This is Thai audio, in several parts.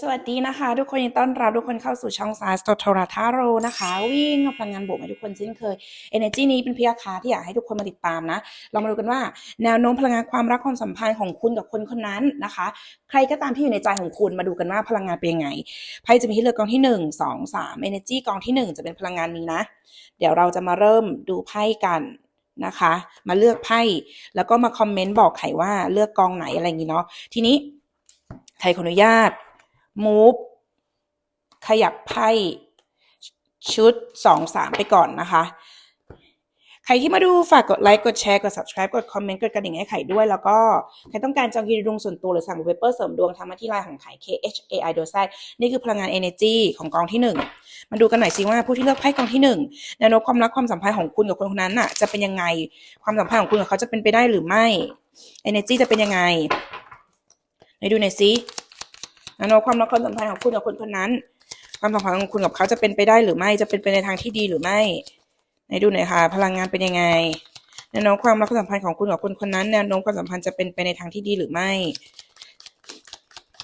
สวัสดีนะคะ ทุกคนยินดีต้อนรับทุกคนเข้าสู่ช่องสายสโทรทาโรนะคะ วิ่งพลังงานบวกให้ทุกคนเช่นเคย Energy นี้เป็นพยาคาที่อยากให้ทุกคนมาติดตามนะ เรามาดูกันว่าแนวโน้มพลังงานความรักความสัมพันธ์ของคุณกับคนคนนั้นนะคะ ใครก็ตามที่อยู่ในใจของคุณมาดูกันว่าพลังงานเป็นยังไงไพ่จะมีให้เลือกกองที่หนึ่งสองสาม Energy กองที่หนึ่งจะเป็นพลังงานนี้นะ เดี๋ยวเราจะมาเริ่มดูไพ่กันนะคะ มาเลือกไพ่แล้วก็มาคอมเมนต์บอกไขว่าเลือกกองไหนอะไรอย่างนี้เนาะทีนี้ไขขออนุญาต move ขยับไพ่ชุดสองสามไปก่อนนะคะ ใครที่มาดูฝากกดไลค์กดแชร์กด subscribe กดคอมเมนต์กดกระดิ่งให้ไข่ด้วย แล้วก็ใครต้องการจองคิวดวงส่วนตัวหรือสั่งเวเปอร์เสริมดวงทางมาที่ไลน์ของไข่ K H A I โดยแซนี่คือพลังงาน energy ของกองที่หนึ่งมาดูกันหน่อยสิว่าผู้ที่เลือกไพ่กองที่หนึ่งแนวโน้มความรักความสัมพันธ์ของคุณกับคนคนนั้นน่ะจะเป็นยังไงความสัมพันธ์ของคุณกับเขาจะเป็นไปได้หรือไม่ energy จะเป็นยังไงไหนดูหน่อยสิ นวโน้มความรักความสัมพันธ์ของคุณกับคนคนนั้น ความสัมพันธ์ของคุณกับเขาจะเป็นไปได้หรือไม่จะเป็นไปในทางที่ดีหรือไม่ไหนดูหน่อยค่ะ พลังงานเป็นยังไงแนวโน้มความรักความสัมพันธ์ของคุณกับคนคนนั้นแนวโน้มความสัมพันธ์จะเป็นไปในทางที่ดีหรือไม่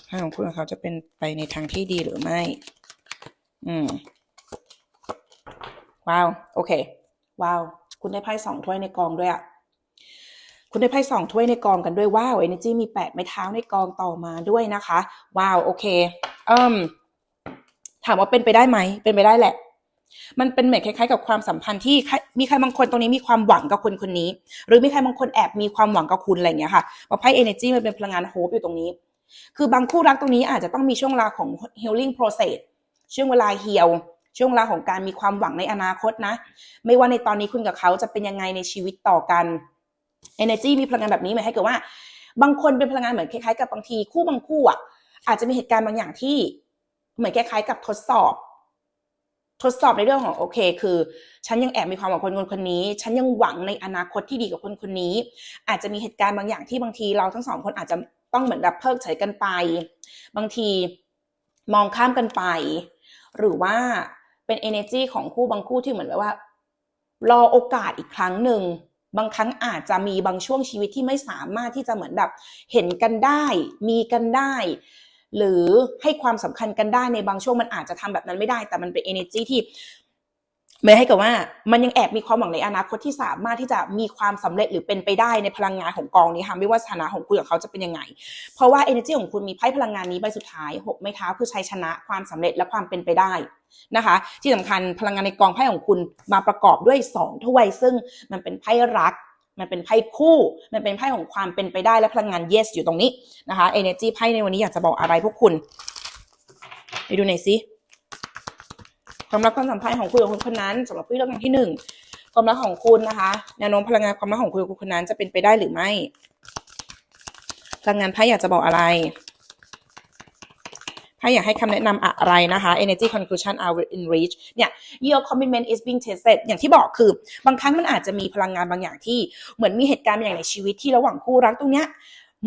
พลังของคุณกับเขาจะเป็นไปในทางที่ดีหรือไม่ อืม ว้าว โอเค ว้าว คุณได้ไพ่สองถ้วยในกองด้วยอะ คุณได้ไพ่สองถ้วยในกองกันด้วยว้าว Energy มีแปดไม้เท้าในกองต่อมาด้วยนะคะ ว้าวโอเคเอืมถามว่าเป็นไปได้ไหมเป็นไปได้แหละ มันเป็นเหมือนคล้ายๆ กับความสัมพันธ์ที่มีใครบางคนตรงนี้มีความหวังกับคนคนนี้ หรือมีใครบางคนแอบมีความหวังกับคุณอะไรอย่างเงี้ยค่ะเพราะไพ่ Energy มันเป็นพลังงานโฮปอยู่ตรงนี้ คือบางคู่รักตรงนี้อาจจะต้องมีช่วงเวลาของ healing process ช่วงเวลาเฮียวช่วงเวลาของการมีความหวังในอนาคตนะ ไม่ว่าในตอนนี้คุณกับเขาจะเป็นยังไงในชีวิตต่อกัน energy มีพลังงานแบบนี้หมายให้เกิดว่า บางคนเป็นพลังงานเหมือนคล้ายๆกับบางทีคู่บางคู่อะอาจจะมีเหตุการณ์บางอย่างที่เหมือนคล้ายๆกับทดสอบ ทดสอบในเรื่องของโอเค คือ ฉันยังแอบมีความหวังคนคนคนนี้ ฉันยังหวังในอนาคตที่ดีกับคนคนนี้ อาจจะมีเหตุการณ์บางอย่างที่บางทีเราทั้งสองคนอาจจะต้องเหมือนแบบเพิกเฉยกันไป บางทีมองข้ามกันไป หรือว่าเป็น energy ของคู่บางคู่ที่เหมือนแบบว่า รอโอกาสอีกครั้งหนึ่ง บางครั้งอาจจะมีบางช่วงชีวิตที่ไม่สามารถที่จะเหมือนแบบเห็นกันได้ มีกันได้ หรือให้ความสำคัญกันได้ในบางช่วงมันอาจจะทำแบบนั้นไม่ได้ แต่มันเป็น energy ที่ ไม่ให้กับว่ามันยังแอบมีความหวังในอนาคตที่สามารถที่จะมีความสำเร็จหรือเป็นไปได้ในพลังงานของกองนี้ค่ะไม่ว่าสถานะของคุณกับเขาจะเป็นยังไง เพราะว่า energy ของคุณมีไพ่พลังงานนี้ใบสุดท้ายหกไม้เท้าคือชัยชนะความสำเร็จและความเป็นไปได้นะคะ ที่สำคัญพลังงานในกองไพ่ของคุณมาประกอบด้วยสองถ้วยซึ่งมันเป็นไพ่รักมันเป็นไพ่คู่ มันเป็นไพ่ของความเป็นไปได้และพลังงาน yes อยู่ตรงนี้นะคะ energy ไพ่ในวันนี้อยากจะบอกอะไรพวกคุณไปดูหน่อยสิ ความรักความสัมพันธ์ของคุณกับคนคนนั้นสำหรับผู้เลือกที่หนึ่งความรักของคุณนะคะแนวโน้มพลังงานความรักของคุณกับคนคนนั้นจะเป็นไปได้หรือไม่พลังงานไพ่อยากจะบอกอะไรไพ่อยากให้คำแนะนำอะไรนะคะ energy conclusion are in reach เนี่ย your commitment is being tested อย่างที่บอกคือบางครั้งมันอาจจะมีพลังงานบางอย่างที่เหมือนมีเหตุการณ์บางอย่างในชีวิตที่ระหว่างคู่รักตรงเนี้ย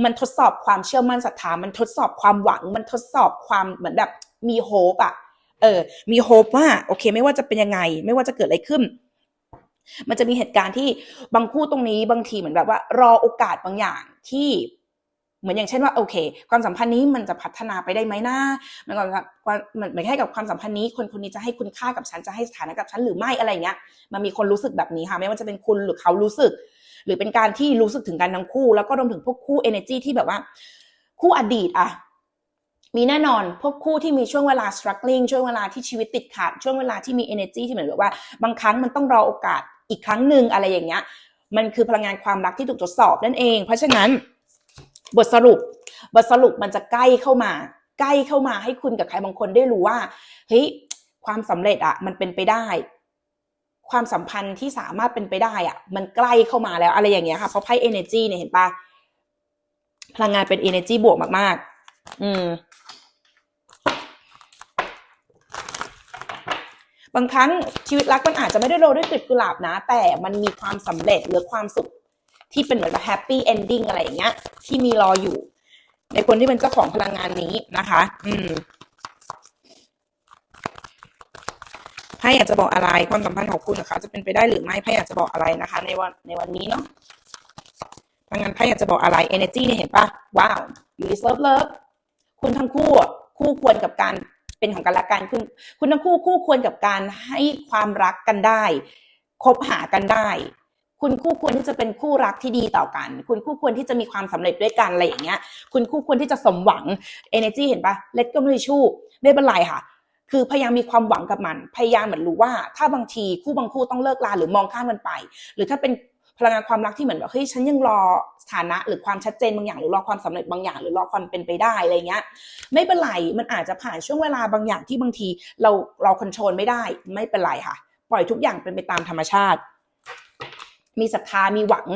มันทดสอบความเชื่อมั่นศรัทธา มันทดสอบความหวัง มันทดสอบความเหมือนแบบมีโฮปอะ เออ มีโฮปว่าโอเค ไม่ว่าจะเป็นยังไง ไม่ว่าจะเกิดอะไรขึ้น มันจะมีเหตุการณ์ที่บางคู่ตรงนี้บางทีเหมือนแบบว่า รอโอกาสบางอย่างที่เหมือนอย่างเช่นว่าโอเค ความสัมพันธ์นี้มันจะพัฒนาไปได้ไหมนะมันก็เหมือนเหมือนให้กับความสัมพันธ์นี้ คนคนนี้จะให้คุณค่ากับฉันจะให้สถานะกับฉันหรือไม่อะไรเงี้ย มันมีคนรู้สึกแบบนี้ค่ะไม่ว่าจะเป็นคุณหรือเขารู้สึก หรือเป็นการที่รู้สึกถึงกันทั้งคู่ แล้วก็รวมถึงพวกคู่ energy ที่แบบว่า คู่อดีตอะ มีแน่นอนพวกคู่ที่มีช่วงเวลา struggling ช่วงเวลาที่ชีวิตติดขัด ช่วงเวลาที่มี energy ที่เหมือนแบบว่า บางครั้งมันต้องรอโอกาสอีกครั้งหนึ่งอะไรอย่างเงี้ย มันคือพลังงานความรักที่ถูกทดสอบนั่นเอง เพราะฉะนั้นบทสรุป บทสรุปมันจะใกล้เข้ามา ใกล้เข้ามาให้คุณกับใครบางคนได้รู้ว่าเฮ้ยความสำเร็จอะมันเป็นไปได้ ความสัมพันธ์ที่สามารถเป็นไปได้อะมันใกล้เข้ามาแล้วอะไรอย่างเงี้ยค่ะเพราะไพ่ energy เนี่ยเห็นปะพลังงานเป็น energy บวกมากๆ อืม บางครั้งชีวิตรักมันอาจจะไม่ได้โรยด้วยกลีบกุหลาบนะ แต่มันมีความสำเร็จหรือความสุขที่เป็นเหมือนแบบแฮปปี้เอนดิ้งอะไรอย่างเงี้ย ที่มีรออยู่ ในคนที่เป็นเจ้าของพลังงานนี้นะคะ อืมไพ่อยากจะบอกอะไรความสัมพันธ์ของคุณกับเขาจะเป็นไปได้หรือไม่ไพ่อยากจะบอกอะไรนะคะ ในวันในวันนี้เนาะพลังงานไพ่อยากจะบอกอะไร energy เนี่ยเห็นปะว้าว you deserve love คุณทั้งคู่คู่ควรกับการเป็นของกันและกันคุณคุณทั้งคู่คู่ควรกับการให้ความรักกันได้คบหากันได้ คุณคู่ควรที่จะเป็นคู่รักที่ดีต่อกัน คุณคู่ควรที่จะมีความสำเร็จด้วยกันอะไรอย่างเงี้ย คุณคู่ควรที่จะสมหวัง energy เห็นปะ let go ไม่ชู้ไม่เป็นไรค่ะคือพยายามมีความหวังกับมัน พยายามเหมือนรู้ว่า ถ้าบางทีคู่บางคู่ต้องเลิกลาหรือมองข้ามกันไป หรือถ้าเป็น พลังงานความรักที่เหมือนแบบเฮ้ยฉันยังรอสถานะ หรือความชัดเจนบางอย่างหรือรอความสำเร็จบางอย่าง หรือรอความเป็นไปได้อะไรเงี้ย ไม่เป็นไรมันอาจจะผ่านช่วงเวลาบางอย่างที่บางทีเราเราคอนโทรลไม่ได้ ไม่เป็นไรค่ะ ปล่อยทุกอย่างเป็นไปตามธรรมชาติ มีศรัทธามีหวัง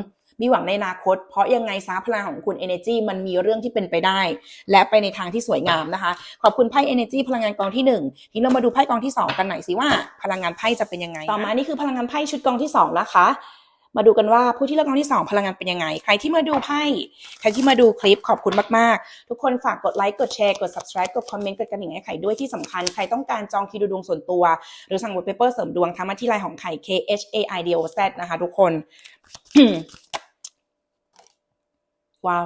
มีหวังในอนาคต เพราะยังไงซาพลังของคุณ energy มันมีเรื่องที่เป็นไปได้ และไปในทางที่สวยงามนะคะ ขอบคุณไพ่ energy พลังงานกองที่หนึ่งทีนี้เรามาดูไพ่กองที่สองกันหน่อยสิว่า พลังงานไพ่จะเป็นยังไง ต่อมานี่คือพลังงานไพ่ชุดกองที่สองนะคะ มาดูกันว่าผู้ที่เลือกกองที่ 2 พลังงานเป็นยังไง ใครที่มาดูไพ่ใครที่มาดูคลิปขอบคุณมากๆ ทุกคนฝากกดไลค์กดแชร์กด subscribe กดคอมเมนต์กดกระดิ่งให้ไข่ด้วยที่สำคัญ ใครต้องการจองคิวดูดวงส่วนตัว หรือสั่งวอตเปเปอร์เสริมดวงทางมาที่ไลน์ของไข่ K H A I D O Z นะคะทุกคนว้าว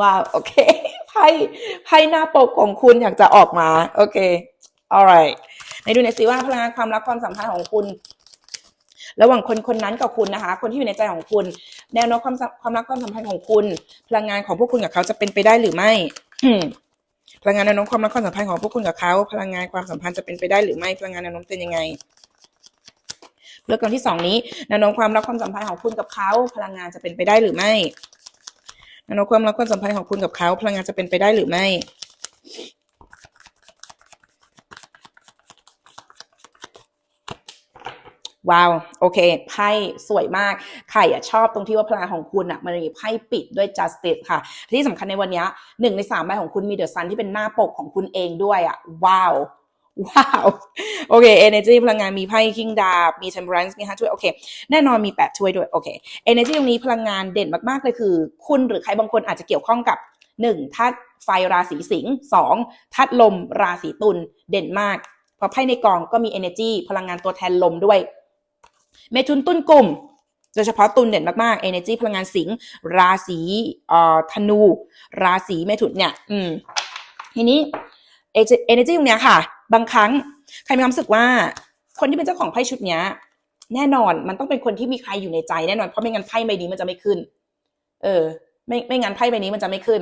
ว้าวโอเคไพ่ไพ่หน้าปกของคุณอยากจะออกมา โอเค alright ในดูหน่อยสิว่าพลังงานความรักความสัมพันธ์ของคุณ ระหว่างคนคนนั้นกับคุณนะคะ คนที่อยู่ในใจของคุณ แนวโน้มความความรักความสัมพันธ์ของคุณ พลังงานของพวกคุณกับเขาจะเป็นไปได้หรือไม่พลังงานแนวโน้มความรักความสัมพันธ์ของพวกคุณกับเขาพลังงานความสัมพันธ์จะเป็นไปได้หรือไม่พลังงานแนวโน้มเป็นยังไงเลือกกองที่สองนี้แนวโน้มความรักความสัมพันธ์ของคุณกับเขาพลังงานจะเป็นไปได้หรือไม่แนวโน้มความรักความสัมพันธ์ของคุณกับเขาพลังงานจะเป็นไปได้หรือไม่ ว้าว โอเค ไพ่สวยมากใครอะชอบตรงที่ว่าพลังของคุณอะมันมีไพ่ปิดด้วย justice ค่ะ ที่สำคัญในวันนี้หนึ่งในสามใบของคุณมีเดอะซันที่เป็นหน้าปกของคุณเองด้วยอะว้าวว้าว โอเค energy พลังงานมีไพ่ king ดาบมี temperance มีห้าถ้วย โอเค แน่นอนมีแปดถ้วยด้วย โอเค energy ตรงนี้พลังงานเด่นมากๆเลยคือ คุณหรือใครบางคนอาจจะเกี่ยวข้องกับหนึ่งธาตุไฟราศีสิงห์สองธาตุลมราศีตุลเด่นมาก เพราะไพ่ในกองก็มี energy พลังงานตัวแทนลมด้วย เมถุนตุลกลุ่ม โดยเฉพาะตุลเด่นมากๆ energy พลังงานสิงห์ราศีเอ่อธนู ราศีเมถุนเนี่ย อืม ทีนี้ energy ตรงเนี้ยค่ะ บางครั้งใครมีความรู้สึกว่า คนที่เป็นเจ้าของไพ่ชุดเนี้ย แน่นอนมันต้องเป็นคนที่มีใครอยู่ในใจแน่นอนเพราะไม่งั้นไพ่ใบนี้มันจะไม่ขึ้น เออไม่ไม่งั้นไพ่ใบนี้มันจะไม่ขึ้น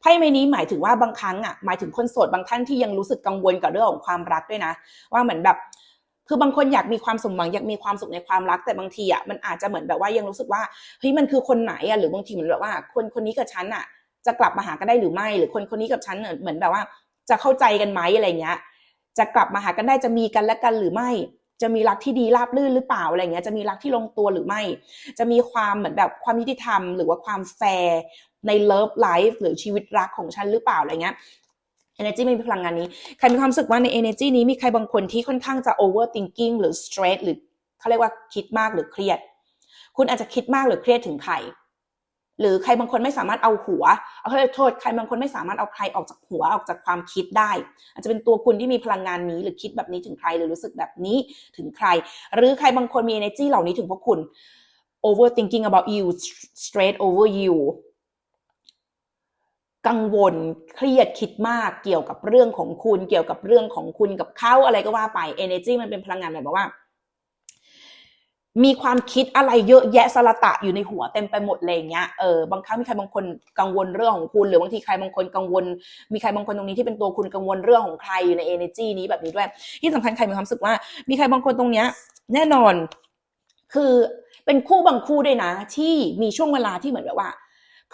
ไพ่ใบนี้หมายถึงว่าบางครั้งอะหมายถึงคนโสดบางท่านที่ยังรู้สึกกังวลกับเรื่องของความรักด้วยนะ ว่าเหมือนแบบ คือบางคนอยากมีความสมหวังอยากมีความสุขในความรักแต่บางทีอะมันอาจจะเหมือนแบบว่ายังรู้สึกว่าเฮ้ยมันคือคนไหนอะหรือบางทีเหมือนแบบว่า คนคนนี้กับฉันอะ จะกลับมาหากันได้หรือไม่ หรือคนคนนี้กับฉันเหมือนแบบว่า จะเข้าใจกันไหมอะไรเงี้ย จะกลับมาหากันได้จะมีกันและกันหรือไม่ จะมีรักที่ดีราบรื่นหรือเปล่าอะไรเงี้ยจะมีรักที่ลงตัวหรือไม่ จะมีความเหมือนแบบความยุติธรรม หรือว่าความแฟร์ในเลิฟไลฟ์หรือชีวิตรักของฉันหรือเปล่าอะไรเงี้ย energy ไม่มีพลังงานนี้ ใครมีความรู้สึกว่าใน energy นี้มีใครบางคนที่ค่อนข้างจะ overthinking หรือ stress หรือเขาเรียกว่าคิดมากหรือเครียด คุณอาจจะคิดมากหรือเครียดถึงใคร หรือใครบางคนไม่สามารถเอาหัว เอาโทษ ใครบางคนไม่สามารถเอาใครออกจากหัวออกจากความคิดได้ อาจจะเป็นตัวคุณที่มีพลังงานนี้ หรือคิดแบบนี้ถึงใคร หรือรู้สึกแบบนี้ถึงใคร หรือใครบางคนมี energy เหล่านี้ถึงพวกคุณ overthinking about you straight over you กังวลเครียดคิดมากเกี่ยวกับเรื่องของคุณ เกี่ยวกับเรื่องของคุณกับเขาอะไรก็ว่าไป energy มันเป็นพลังงานแบบว่า มีความคิดอะไรเยอะแยะสละตะอยู่ในหัวเต็มไปหมดเลยเงี้ยเออบางครั้งมีใครบางคนกังวลเรื่องของคุณ หรือบางทีใครบางคนกังวล มีใครบางคนตรงนี้ที่เป็นตัวคุณกังวลเรื่องของใครอยู่ใน energy นี้แบบนี้ด้วย ที่สำคัญใครมีความรู้สึกว่า มีใครบางคนตรงเนี้ย แน่นอน คือเป็นคู่บางคู่ด้วยนะ ที่มีช่วงเวลาที่เหมือนแบบว่า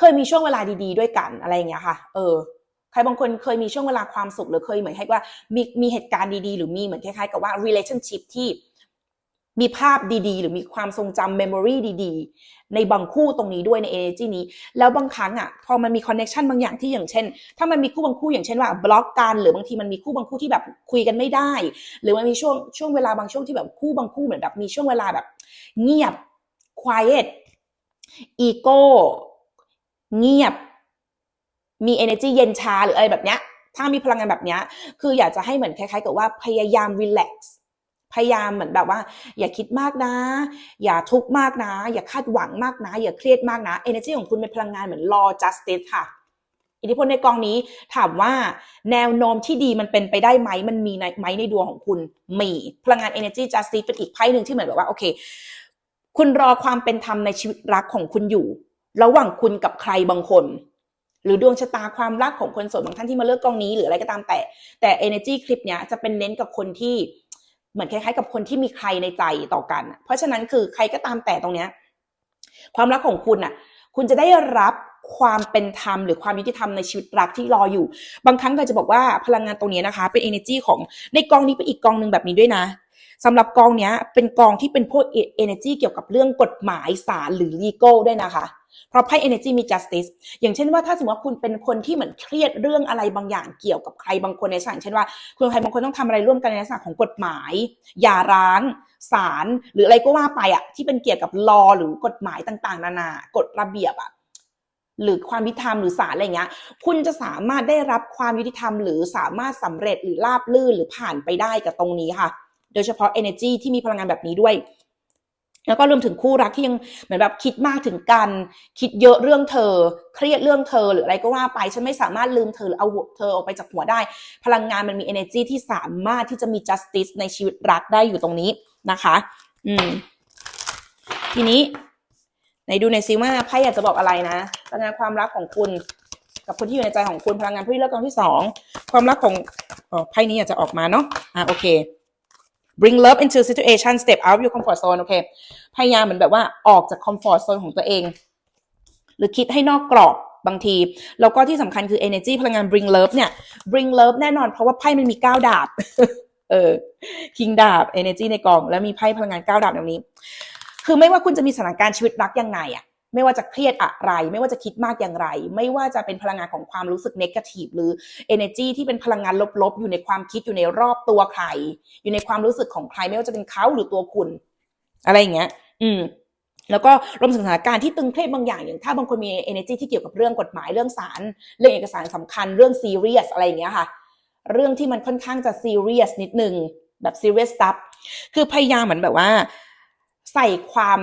เคยมีช่วงเวลาดีๆ ด้วยกันอะไรอย่างเงี้ยค่ะ เออใครบางคนเคยมีช่วงเวลาความสุขหรือเคยเหมือนให้ว่ามีมีเหตุการณ์ดีๆ หรือมีเหมือนคล้ายๆกับว่า relationship ที่มีภาพดีๆ หรือมีความทรงจำ memory ดีๆ ในบางคู่ตรงนี้ด้วยใน energy นี้ แล้วบางครั้งอะพอมันมี connection บางอย่างที่อย่างเช่น ถ้ามันมีคู่บางคู่อย่างเช่นว่าบล็อกกันหรือบางทีมันมีคู่บางคู่ที่แบบคุยกันไม่ได้ หรือมันมีช่วงช่วงเวลาบางช่วงที่แบบคู่บางคู่เหมือนแบบมีช่วงเวลาแบบ เงียบ quiet ego เงียบ มี energy เย็นชาหรืออะไรแบบเนี้ย ถ้ามีพลังงานแบบเนี้ย คืออยากจะให้เหมือนคล้ายๆ กับว่าพยายาม relax พยายามเหมือนแบบว่า อย่าคิดมากนะ อย่าทุกข์มากนะ อย่าคาดหวังมากนะ อย่าเครียดมากนะ energy ของคุณเป็นพลังงานเหมือน law justice ค่ะ อิทธิพลในกองนี้ถามว่าแนวโน้มที่ดีมันเป็นไปได้ไหม มันมีไหมในดวงของคุณ มี พลังงาน energy justice เป็นอีกไพ่หนึ่งที่เหมือนแบบว่าโอเค คุณรอความเป็นธรรมในชีวิตรักของคุณอยู่ ระหว่างคุณกับใครบางคน หรือดวงชะตาความรักของคนโสดบางท่านที่มาเลือกกองนี้หรืออะไรก็ตามแต่ แต่ energy คลิปเนี้ยจะเป็นเน้นกับคนที่เหมือนคล้ายๆ กับคนที่มีใครในใจต่อกัน เพราะฉะนั้นคือใครก็ตามแต่ตรงเนี้ยความรักของคุณอะ คุณจะได้รับความเป็นธรรมหรือความยุติธรรมในชีวิตรักที่รออยู่ บางครั้งเราจะบอกว่าพลังงานตรงนี้นะคะ เป็น energy ของในกองนี้เป็นอีกกองหนึ่งแบบนี้ด้วยนะสำหรับกองเนี้ยเป็นกองที่เป็นพวก energy เกี่ยวกับเรื่องกฎหมายศาลหรือ legal ด้วยนะคะ เพราะไพ่ energy มี justice อย่างเช่นว่าถ้าสมมติว่าคุณเป็นคนที่เหมือนเครียดเรื่องอะไรบางอย่างเกี่ยวกับใครบางคนในสถานเช่นว่าคุณใครบางคนต้องทำอะไรร่วมกันในลักษณะของกฎหมายย่าร้างศาลหรืออะไรก็ว่าไปอะที่เป็นเกี่ยวกับ law หรือกฎหมายต่างๆ นานากฎระเบียบอะหรือความยุติธรรมหรือศาลอะไรเงี้ย คุณจะสามารถได้รับความยุติธรรม หรือสามารถสำเร็จหรือราบลื่นหรือผ่านไปได้กับตรงนี้ค่ะ โดยเฉพาะ energy ที่มีพลังงานแบบนี้ด้วย แล้วก็รวมถึงคู่รักที่ยังเหมือนแบบคิดมากถึงกัน คิดเยอะเรื่องเธอ เครียดเรื่องเธอหรืออะไรก็ว่าไป ฉันไม่สามารถลืมเธอหรือเอาเธอออกไปจากหัวได้ พลังงานมันมี energy ที่สามารถที่จะมี justice ในชีวิตรักได้อยู่ตรงนี้นะคะ อืม ทีนี้ไหนดูในซิว่าไพ่อยากจะบอกอะไรนะพลังงานความรักของคุณ กับคนที่อยู่ในใจของคุณพลังงานผู้ที่เลือกกองที่สองความรักของอ๋อไพ่นี้อยากจะออกมาเนาะอะโอเค bring love into situation step out of your comfort zone โอเค พยายามเหมือนแบบว่าออกจาก comfort zone ของตัวเอง หรือคิดให้นอกกรอบบางที แล้วก็ที่สำคัญคือ energy พลังงาน bring love เนี่ย bring love แน่นอนเพราะว่าไพ่มันมีก้าดาบ เออ king ดาบ energy ในกอง แล้วมีไพ่พลังงานก้าดาบแบบนี้ คือไม่ว่าคุณจะมีสถานการณ์ชีวิตรักยังไงอะ ไม่ว่าจะเครียดอะไร ไม่ว่าจะคิดมากอย่างไร ไม่ว่าจะเป็นพลังงานของความรู้สึก negative หรือ energy ที่เป็นพลังงานลบๆ อยู่ในความคิดอยู่ในรอบตัวใคร อยู่ในความรู้สึกของใคร ไม่ว่าจะเป็นเขาหรือตัวคุณ อะไรอย่างเงี้ย อืมแล้วก็รวมถึงสถานการณ์ที่ตึงเครียดบางอย่างอย่างถ้าบางคนมี energy ที่เกี่ยวกับเรื่องกฎหมายเรื่องศาลเรื่องเอกสารสำคัญเรื่อง serious อะไรอย่างเงี้ยค่ะ เรื่องที่มันค่อนข้างจะ serious นิดนึงแบบ serious stuff คือพยายามเหมือนแบบว่า ใส่ความ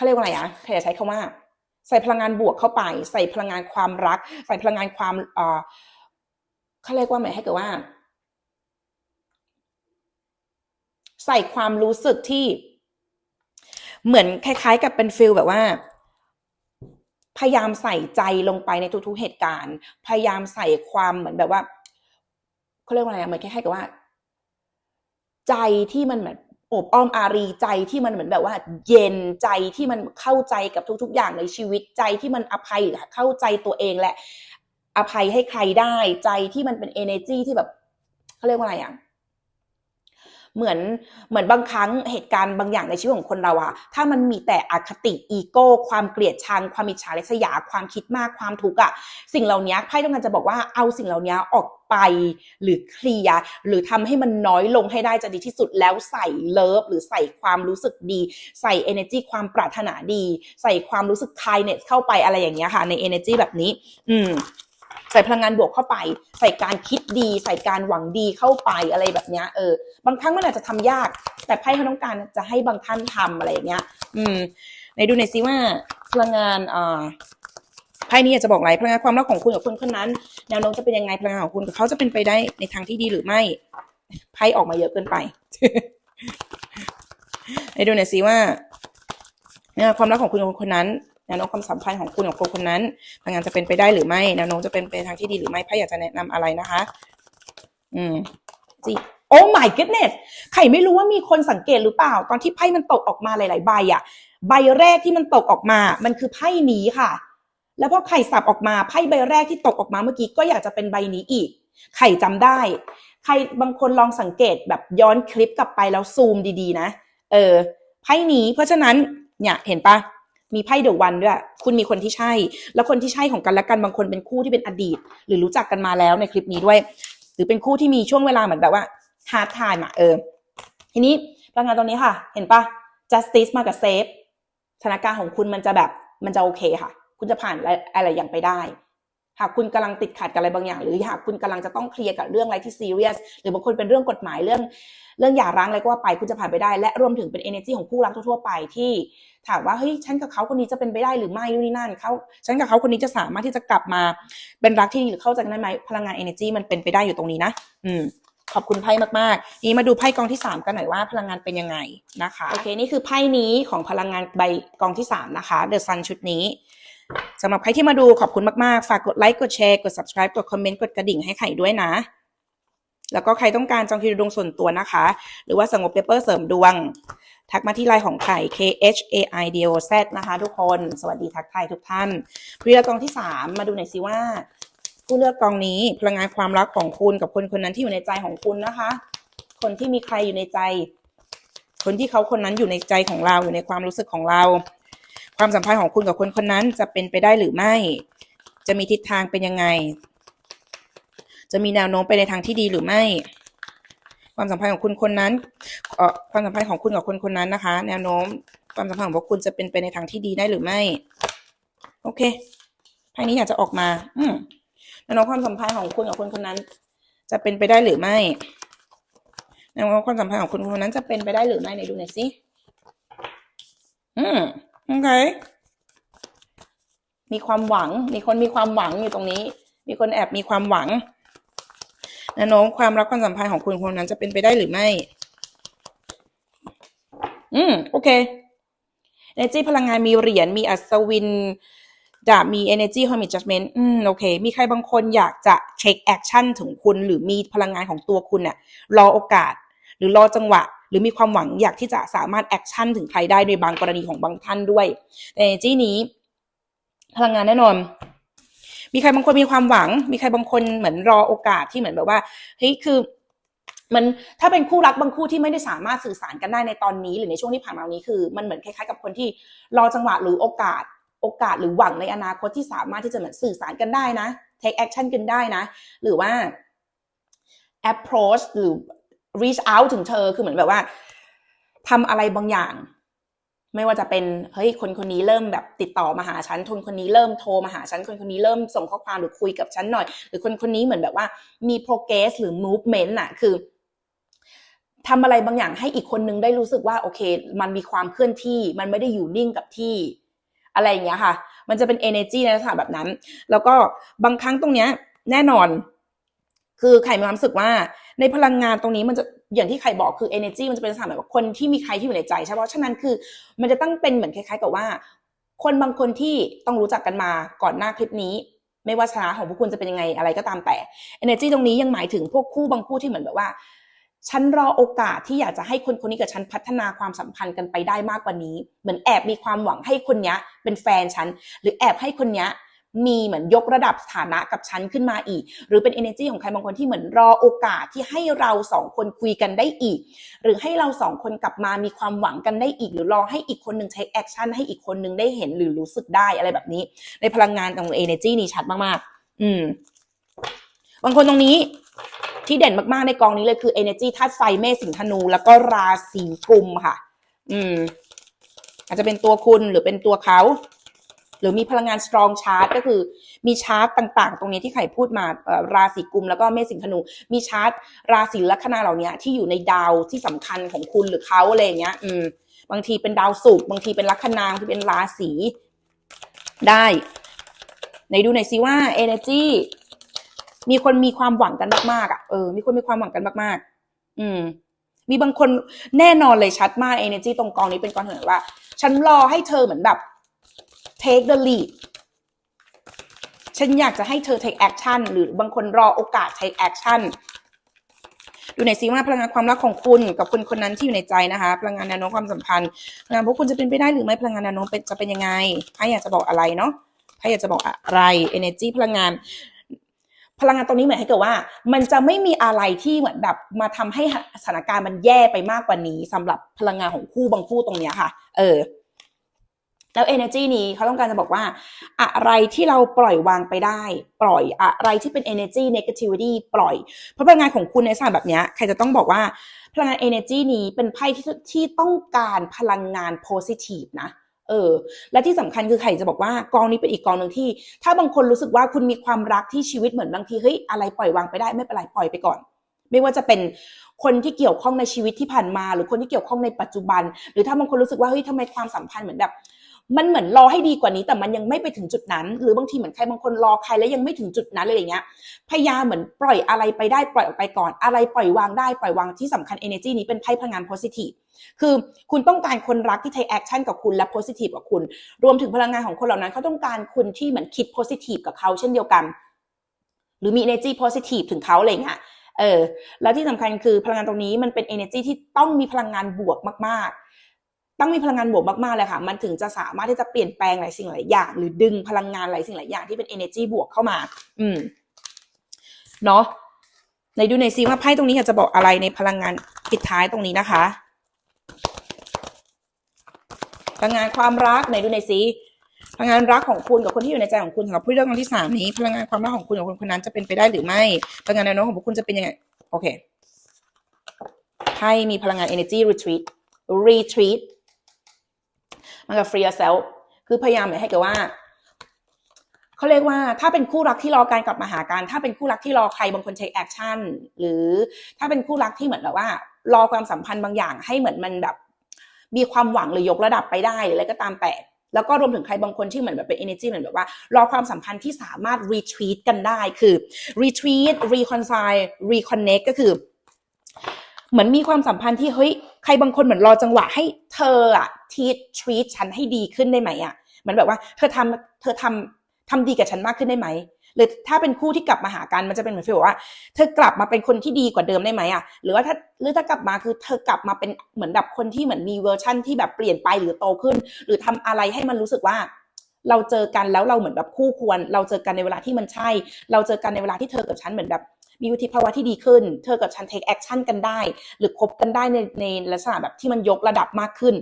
เขาเรียกว่าอะไรอะใครจะใช้คำว่า ใส่พลังงานบวกเข้าไป ใส่พลังงานความรัก ใส่พลังงานความเอ่อเขาเรียกว่าหมายให้เกิดว่า ใส่ความรู้สึกที่ เหมือนคล้าย ๆ กับเป็นฟิลแบบว่าพยายามใส่ใจลงไปในทุกๆเหตุการณ์ พยายามใส่ความเหมือนแบบว่าเขาเรียกว่าอะไรอะเหมือนคล้ายๆกับว่า ใจที่มันเหมือน อบอ้อมอารีใจที่มันเหมือนแบบว่า เย็นใจที่มันเข้าใจกับทุก ๆ อย่างในชีวิตใจที่มันอภัยเข้าใจตัวเองและ อภัยให้ใครได้ใจที่มันเป็น energy ที่แบบเขาเรียกว่าอะไรอะ เหมือนเหมือนบางครั้งเหตุการณ์บางอย่างในชีวิตของคนเราอะถ้ามันมีแต่อคติอีโก้ ความเกลียดชัง ความอิจฉาริษยา ความคิดมากความทุกข์อะสิ่งเหล่านี้ไพ่ต้องการจะบอกว่าเอาสิ่งเหล่านี้ออกไปหรือเคลียร์หรือทำให้มันน้อยลงให้ได้จะดีที่สุดแล้วใส่เลิฟหรือใส่ความรู้สึกดี ใส่ energy ความปรารถนาดี ใส่ความรู้สึก kindness เข้าไปอะไรอย่างเงี้ยค่ะใน energy แบบนี้ อืม ใส่พลังงานบวกเข้าไป ใส่การคิดดี ใส่การหวังดีเข้าไปอะไรแบบเนี้ยเออบางครั้งมันอาจจะทำยาก แต่ไพ่เขาต้องการจะให้บางท่านทำอะไรอย่างเงี้ย อืมในดูหน่อยซิว่าพลังงานอ่าไพ่นี้อยากจะบอกอะไรพลังงานความรักของคุณกับคนคนนั้น แนวโน้มจะเป็นยังไงพลังงานของคุณกับเขาจะเป็นไปได้ในทางที่ดีหรือไม่ไพ่ออกมาเยอะเกินไปในดูหน่อยซิว่าเนี่ยความรักของคุณกับคนคนนั้น แนวโน้มความสัมพันธ์ของคุณกับคนคนนั้นพลังงานจะเป็นไปได้หรือไม่แนวโน้มจะเป็นไปทางที่ดีหรือไม่ไพ่อยากจะแนะนำอะไรนะคะ อืมจีโอ้ my goodness ใครไม่รู้ว่ามีคนสังเกตหรือเปล่า ตอนที่ไพ่มันตกออกมาหลาย ๆ ใบอะใบแรกที่มันตกออกมา มันคือไพ่นี้ค่ะ แล้วพอไข่สับออกมาไพ่ใบแรกที่ตกออกมาเมื่อกี้ก็อยากจะเป็นใบนี้อีก ไข่จำได้ ใครบางคนลองสังเกตแบบย้อนคลิปกลับไปแล้วซูมดี ๆ นะ เออไพ่นี้เพราะฉะนั้นเนี่ยเห็นปะ มีไพ่เดอะวันด้วย คุณมีคนที่ใช่ แล้วคนที่ใช่ของกันและกันบางคนเป็นคู่ที่เป็นอดีต หรือรู้จักกันมาแล้วในคลิปนี้ด้วย หรือเป็นคู่ที่มีช่วงเวลาเหมือนแบบว่า hard time อะเออ ทีนี้พลังงานตรงนี้ค่ะ เห็นปะ justice มากับ safe สถานการณ์ของคุณมันจะแบบมันจะโอเคค่ะ คุณจะผ่านอะไรอย่างไปได้ หากคุณกำลังติดขัดกับอะไรบางอย่าง หรือหากคุณกำลังจะต้องเคลียร์กับเรื่องอะไรที่ซีเรียสหรือบางคนเป็นเรื่องกฎหมายเรื่อง เรื่องหย่าร้างอะไรก็ว่าไปคุณจะผ่านไปได้ และรวมถึงเป็น energy ของคู่รักทั่วๆไปที่ถามว่าเฮ้ยฉันกับเขาคนนี้จะเป็นไปได้หรือไม่นู่นนี่นั่นเขาฉันกับเขาคนนี้จะสามารถที่จะกลับมาเป็นรักที่ดีหรือเข้าใจกันได้ไหมพลังงาน energy มันเป็นไปได้อยู่ตรงนี้นะ อืมขอบคุณไพ่มากๆ นี่มาดูไพ่กองที่ 3 กันหน่อยว่าพลังงานเป็นยังไงนะคะ โอเค นี่คือไพ่นี้ของพลังงานใบกองที่ 3 นะคะ The Sun ชุดนี้ สำหรับใครที่มาดูขอบคุณมาก ๆ ฝากกดไลค์ กดแชร์ กด subscribe กดคอมเมนต์ กดกระดิ่งให้ไข่ด้วยนะ แล้วก็ใครต้องการจองคิวดูดวงส่วนตัวนะคะ หรือว่าสงบเปเปอร์เสริมดวง ทักมาที่ไลน์ของไข่ K H A I D O Z นะคะทุกคน สวัสดีทักทายทุกท่านพรีละกองที่ 3 มาดูหน่อยสิว่า ผู้เลือกกองนี้พลังงานความรักของคุณกับคนคนนั้นที่อยู่ในใจของคุณนะคะ คนที่มีใครอยู่ในใจ คนที่เขาคนนั้นอยู่ในใจของเราอยู่ในความรู้สึกของเรา ความสัมพันธ์ของคุณกับคนคนนั้นจะเป็นไปได้หรือไม่ จะมีทิศทางเป็นยังไง จะมีแนวโน้มไปในทางที่ดีหรือไม่ ความสัมพันธ์ของคุณคนนั้นเอ่อความสัมพันธ์ของคุณกับคนคนนั้นนะคะ แนวโน้มความสัมพันธ์ของพวกคุณจะเป็นไปในทางที่ดีได้หรือไม่ โอเคไพ่นี้อยากจะออกมา อืมแนวโน้มความสัมพันธ์ของคุณกับคนคนนั้น จะเป็นไปได้หรือไม่แนวโน้มความสัมพันธ์ของคุณคนนั้นจะเป็นไปได้หรือไม่ในดูหน่อยสิอืม โอเค มีความหวัง มีคนมีความหวังอยู่ตรงนี้ มีคนแอบมีความหวังแนวโน้มความรักความสัมพันธ์ของคุณคนนั้นจะเป็นไปได้หรือไม่ อืม โอเค energy พลังงานมีเหรียญ มีอัศวินดาบมี energy hermit judgment อืม โอเค มีใครบางคนอยากจะ take action ถึงคุณ หรือมีพลังงานของตัวคุณเนี่ยรอโอกาส หรือรอจังหวะ หรือมีความหวังอยากที่จะสามารถ action ถึงใครได้ในบางกรณีของบางท่านด้วย แต่ energy นี้ พลังงานแน่นอน มีใครบางคนมีความหวัง มีใครบางคนเหมือนรอโอกาสที่เหมือนแบบว่าเฮ้ยคือมันถ้าเป็นคู่รักบางคู่ที่ไม่ได้สามารถสื่อสารกันได้ในตอนนี้ หรือในช่วงที่ผ่านมานี้คือ มันเหมือนคล้ายๆกับคนที่รอจังหวะหรือโอกาส โอกาสหรือหวังในอนาคตที่สามารถที่จะเหมือนสื่อสารกันได้นะ take action กันได้นะ หรือว่า approach หรือ reach out ถึงเธอคือเหมือนแบบว่าทำอะไรบางอย่าง ไม่ว่าจะเป็นเฮ้ยคนคนนี้เริ่มแบบติดต่อมาหาฉันคนคนนี้เริ่มโทรมาหาฉันคนคนนี้เริ่มส่งข้อความหรือคุยกับฉันหน่อย หรือคนคนนี้เหมือนแบบว่ามี progress หรือ movement อะคือทำอะไรบางอย่างให้อีกคนนึงได้รู้สึกว่าโอเค มันมีความเคลื่อนที่มันไม่ได้อยู่นิ่งกับที่ อะไรอย่างเงี้ยค่ะ มันจะเป็น energy ในลักษณะแบบนั้น แล้วก็บางครั้งตรงเนี้ย แน่นอน คือไข่มีความรู้สึกว่าในพลังงานตรงนี้มันจะอย่างที่ไข่บอกคือ energy มันจะเป็นลักษณะแบบว่าคนที่มีใครที่อยู่ในใจใช่ไหมเพราะฉะนั้นคือ มันจะต้องเป็นเหมือนคล้าย ๆ กับว่า คนบางคนที่ต้องรู้จักกันมาก่อนหน้าคลิปนี้ ไม่ว่าชนะของพวกคุณจะเป็นยังไงอะไรก็ตามแต่ energy ตรงนี้ยังหมายถึงพวกคู่บางคู่ที่เหมือนแบบว่าฉันรอโอกาสที่อยากจะให้คนคนนี้กับฉันพัฒนาความสัมพันธ์กันไปได้มากกว่านี้ เหมือนแอบมีความหวังให้คนเนี้ยเป็นแฟนฉัน หรือแอบให้คนเนี้ย มีเหมือนยกระดับสถานะกับฉันขึ้นมาอีก หรือเป็น energy ของใครบางคนที่เหมือนรอโอกาสที่ให้เราสองคนคุยกันได้อีก หรือให้เราสองคนกลับมามีความหวังกันได้อีก หรือรอให้อีกคนหนึ่ง take action ให้อีกคนหนึ่งได้เห็นหรือรู้สึกได้อะไรแบบนี้ ในพลังงานของ energy นี้ชัดมากๆ อืม บางคนตรงนี้ที่เด่นมากๆในกองนี้เลยคือ energy ธาตุไฟเมษสิงห์ธนู แล้วก็ราศีกุมค่ะ อืม อาจจะเป็นตัวคุณหรือเป็นตัวเขา หรือมีพลังงาน strong chart ก็คือมีชาร์ตต่างๆ ตรงนี้ที่ไข่พูดมาราศีกุมแล้วก็เมษสิงห์ธนู มีชาร์ตราศีลัคนาเหล่านี้ที่อยู่ในดาวที่สำคัญของคุณหรือเขาอะไรอย่างเงี้ย อืม บางทีเป็นดาวศุกร์บางทีเป็นลัคนาบางทีเป็นราศีได้ไหนดูหน่อยสิว่า energy มีคนมีความหวังกันมากๆอะเออมีคนมีความหวังกันมากๆ อืม มีบางคนแน่นอนเลยชัดมาก energy ตรงกองนี้เป็นกองเหมือนว่า ฉันรอให้เธอเหมือนแบบ take the lead ฉันอยากจะให้เธอ take action หรือบางคนรอโอกาส take action ดูหน่อยสิว่าพลังงานความรักของคุณกับคนคนนั้นที่อยู่ในใจนะคะ พลังงานแนวโน้มความสัมพันธ์พลังงานพวกคุณจะเป็นไปได้หรือไม่พลังงานแนวโน้มเป็นจะเป็นยังไงใครอยากจะบอกอะไรเนาะใครอยากจะบอกอะไร energy พลังงาน พลังงานตรงนี้เหมือนให้เกิดว่า มันจะไม่มีอะไรที่เหมือนแบบมาทำให้สถานการณ์มันแย่ไปมากกว่านี้สำหรับพลังงานของคู่บางคู่ตรงเนี้ยค่ะ เออ แล้ว energy นี้เขาต้องการจะบอกว่า อะไรที่เราปล่อยวางไปได้ ปล่อยอะไรที่เป็น energy negativity ปล่อย เพราะพลังงานของคุณในสถานแบบนี้ใครจะต้องบอกว่าพลังงาน energy นี้เป็นไพ่ที่ที่ต้องการพลังงาน positive นะเออและที่สำคัญคือไข่จะบอกว่ากองนี้เป็นอีกกองหนึ่งที่ ถ้าบางคนรู้สึกว่าคุณมีความรักที่ชีวิตเหมือนบางทีเฮ้ยอะไรปล่อยวางไปได้ไม่เป็นไรปล่อยไปก่อน ไม่ว่าจะเป็นคนที่เกี่ยวข้องในชีวิตที่ผ่านมา หรือคนที่เกี่ยวข้องในปัจจุบัน หรือถ้าบางคนรู้สึกว่าเฮ้ยทำไมความสัมพันธ์เหมือนแบบ มันเหมือนรอให้ดีกว่านี้ แต่มันยังไม่ไปถึงจุดนั้น หรือบางทีเหมือนใครบางคนรอใครแล้วยังไม่ถึงจุดนั้นเลยอย่างเงี้ยพยายามเหมือนปล่อยอะไรไปได้ปล่อยออกไปก่อนอะไรปล่อยวางได้ปล่อยวางที่สำคัญ energy นี้เป็นไพ่พลังงาน positive คือคุณต้องการคนรักที่ take action กับคุณและ positive กับคุณ รวมถึงพลังงานของคนเหล่านั้นเขาต้องการคุณที่เหมือนคิด positive กับเขาเช่นเดียวกัน หรือมี energy positive ถึงเขาอะไรเงี้ยเออ แล้วที่สำคัญคือพลังงานตรงนี้มันเป็น energy ที่ต้องมีพลังงานบวกมาก ต้องมีพลังงานบวกมากๆเลยค่ะ มันถึงจะสามารถที่จะเปลี่ยนแปลงหลายสิ่งหลายอย่าง หรือดึงพลังงานหลายสิ่งหลายอย่างที่เป็น energy บวกเข้ามา อืม เนาะในดูในซิว่าไพ่ตรงนี้อยากจะบอกอะไรในพลังงานปิดท้ายตรงนี้นะคะ พลังงานความรักในดูในซิพลังงานรักของคุณกับคนที่อยู่ในใจของคุณสำหรับผู้เลือกคนที่สามนี้ พลังงานความรักของคุณกับคนคนนั้นจะเป็นไปได้หรือไม่พลังงานแนวโน้มของพวกคุณจะเป็นยังไงโอเคไพ่มีพลังงาน energy retreat retreat มันกับ free yourself คือพยายามให้กิดว่าเขาเรียกว่าถ้าเป็นคู่รักที่รอการกลับมาหากัน ถ้าเป็นคู่รักที่รอใครบางคน take action หรือถ้าเป็นคู่รักที่เหมือนแบบว่า รอความสัมพันธ์บางอย่างให้เหมือนมันแบบ มีความหวังหรือยกระดับไปได้หรืออะไรก็ตามแต่แล้วก็รวมถึงใครบางคนที่เหมือนแบบเป็น energy เหมือนแบบว่า รอความสัมพันธ์ที่สามารถ retreat กันได้คือ retreat reconcile reconnect ก็คือ เหมือนมีความสัมพันธ์ที่เฮ้ย ใครบางคนเหมือนรอจังหวะให้เธออะทีทรีตฉันให้ดีขึ้นได้ไหมอะเหมือนแบบว่าเธอทำเธอทำทำดีกับฉันมากขึ้นได้ไหมหรือถ้าเป็นคู่ที่กลับมาหากันมันจะเป็นเหมือนฟีลว่า เธอกลับมาเป็นคนที่ดีกว่าเดิมได้ไหมอะหรือว่าถ้าหรือถ้ากลับมาคือเธอกลับมาเป็นเหมือนแบบคนที่เหมือนมีเวอร์ชั่นที่แบบเปลี่ยนไปหรือโตขึ้น หรือทำอะไรให้มันรู้สึกว่า เราเจอกันแล้วเราเหมือนแบบคู่ควร เราเจอกันในเวลาที่มันใช่ เราเจอกันในเวลาที่เธอกับฉันเหมือนแบบ มีวุฒิภาวะที่ดีขึ้น เธอกับฉัน take action กันได้ หรือคบกันได้ในในลักษณะแบบที่มันยกระดับมากขึ้น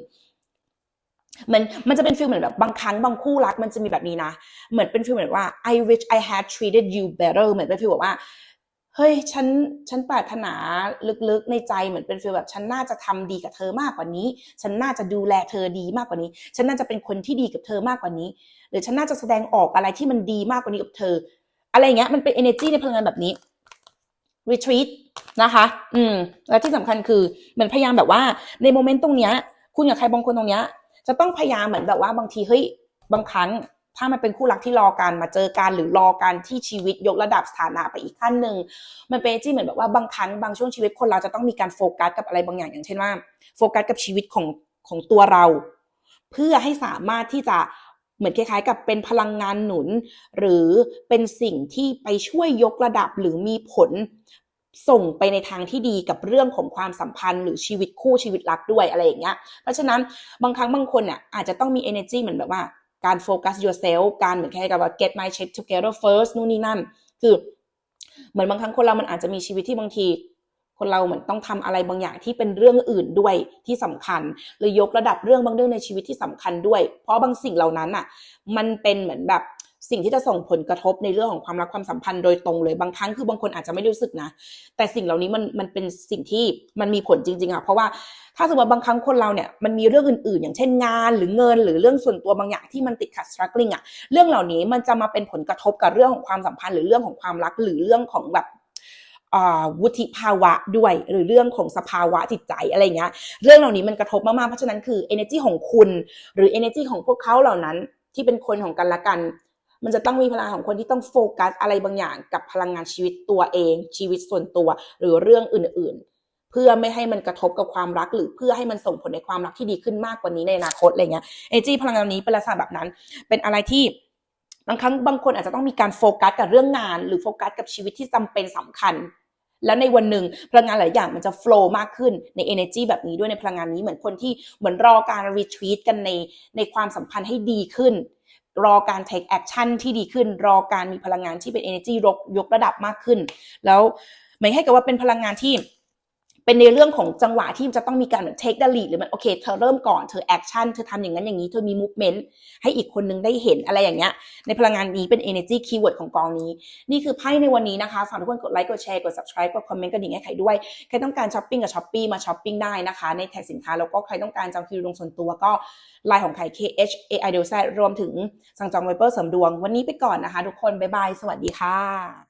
มันมันจะเป็นฟีลเหมือนแบบบางครั้งบางคู่รักมันจะมีแบบนี้นะ เหมือนเป็นฟีลเหมือนว่า I wish I had treated you better เหมือนเป็นฟีลแบบว่าเฮ้ยฉันฉันปรารถนาลึกๆในใจเหมือนเป็นฟีลแบบฉันน่าจะทำดีกับเธอมากกว่านี้ ฉันน่าจะดูแลเธอดีมากกว่านี้ ฉันน่าจะเป็นคนที่ดีกับเธอมากกว่านี้ หรือฉันน่าจะแสดงออกอะไรที่มันดีมากกว่านี้กับเธอ อะไรเงี้ยมันเป็น energy ในพลังงานแบบนี้ retreat นะคะ อืม และที่สำคัญคือเหมือนพยายามแบบว่า ในโมเมนต์ตรงเนี้ย คุณกับใครบางคนตรงเนี้ย จะต้องพยายามเหมือนแบบว่าบางทีเฮ้ยบางครั้ง ถ้ามันเป็นคู่รักที่รอกันมาเจอกันหรือรอกันที่ชีวิตยกระดับสถานะไปอีกขั้นหนึ่งมันเป็นที่เหมือนแบบว่าบางครั้งบางช่วงชีวิตคนเราจะต้องมีการโฟกัสกับอะไรบางอย่างอย่างเช่นว่าโฟกัสกับชีวิตของของตัวเรา เพื่อให้สามารถที่จะ เหมือนคล้ายๆ กับเป็นพลังงานหนุน หรือเป็นสิ่งที่ไปช่วยยกระดับหรือมีผลส่งไปในทางที่ดีกับเรื่องของความสัมพันธ์ หรือชีวิตคู่ชีวิตรักด้วยอะไรอย่างเงี้ย เพราะฉะนั้นบางครั้งบางคนเนี่ยอาจจะต้องมี energy เหมือนแบบว่าการโฟกัส yourself การเหมือนคล้ายๆกับว่า get my shit together first นู่นนี่นั่น คือเหมือนบางครั้งคนเรามันอาจจะมีชีวิตที่บางที คนเราเหมือนต้องทำอะไรบางอย่างที่เป็นเรื่องอื่นด้วยที่สำคัญหรือยกระดับเรื่องบางเรื่องในชีวิตที่สำคัญด้วย เพราะบางสิ่งเหล่านั้นอะ มันเป็นเหมือนแบบสิ่งที่จะส่งผลกระทบในเรื่องของความรักความสัมพันธ์โดยตรงเลยบางครั้งคือบางคนอาจจะไม่รู้สึกนะ แต่สิ่งเหล่านี้มันมันเป็นสิ่งที่มันมีผลจริงๆอะเพราะว่าถ้าสมมติบางครั้งคนเราเนี่ยมันมีเรื่องอื่นๆ อย่างเช่นงานหรือเงินหรือเรื่องส่วนตัวบางอย่างที่มันติดขัด struggling อะเรื่องเหล่านี้มันจะมาเป็นผลกระทบกับเรื่องของความสัมพันธ์หรือเรื่องของความรักหรือเรื่องของแบบ วุฒิภาวะด้วย หรือเรื่องของสภาวะจิตใจอะไรเงี้ย เรื่องเหล่านี้มันกระทบมากๆ เพราะฉะนั้นคือ energy ของคุณ หรือ energy ของพวกเขาเหล่านั้นที่เป็นคนของกันและกัน มันจะต้องมีพลังของคนที่ต้องโฟกัสอะไรบางอย่างกับพลังงานชีวิตตัวเอง ชีวิตส่วนตัว หรือเรื่องอื่น ๆ เพื่อไม่ให้มันกระทบกับความรัก หรือเพื่อให้มันส่งผลในความรักที่ดีขึ้นมากกว่านี้ในอนาคตอะไรเงี้ย energy พลังงานนี้เป็นลักษณะแบบนั้น เป็นอะไรที่ บางครั้งบางคนอาจจะต้องมีการโฟกัสกับเรื่องงาน หรือโฟกัสกับชีวิตที่จำเป็นสำคัญ แล้วในวันหนึ่งพลังงานหลายอย่างมันจะ flow มากขึ้นใน energy แบบนี้ด้วยในพลังงานนี้เหมือนคนที่เหมือนรอการ retreat กันในในความสัมพันธ์ให้ดีขึ้น รอการ take action ที่ดีขึ้น รอการมีพลังงานที่เป็น energy ยกยกระดับมากขึ้น แล้วไม่ให้กับว่าเป็นพลังงานที่ เป็นในเรื่องของจังหวะที่จะต้องมีการแบบ take the lead หรือมันโอเคเธอเริ่มก่อนเธอ action เธอทำอย่างนั้นอย่างนี้เธอมี movement ให้อีกคนนึงได้เห็นอะไรอย่างเงี้ย ในพลังงานนี้เป็น energy keyword ของกองนี้ นี่คือไพ่ในวันนี้นะคะฝากทุกคนกดไลค์กดแชร์กด subscribe กดคอมเมนต์กระดิ่งให้ใครด้วย ใครต้องการช้อปปิ้งกับช้อปปี้มาช้อปปิ้งได้นะคะ ในแท็กสินค้าแล้วก็ใครต้องการจองคิวลงส่วนตัวก็ไลน์ของใคร K H A I D O Z รวมถึงสั่งจองไวเปอร์เสริมดวงวันนี้ไปก่อนนะคะ ทุกคนบ๊ายบายสวัสดีค่ะ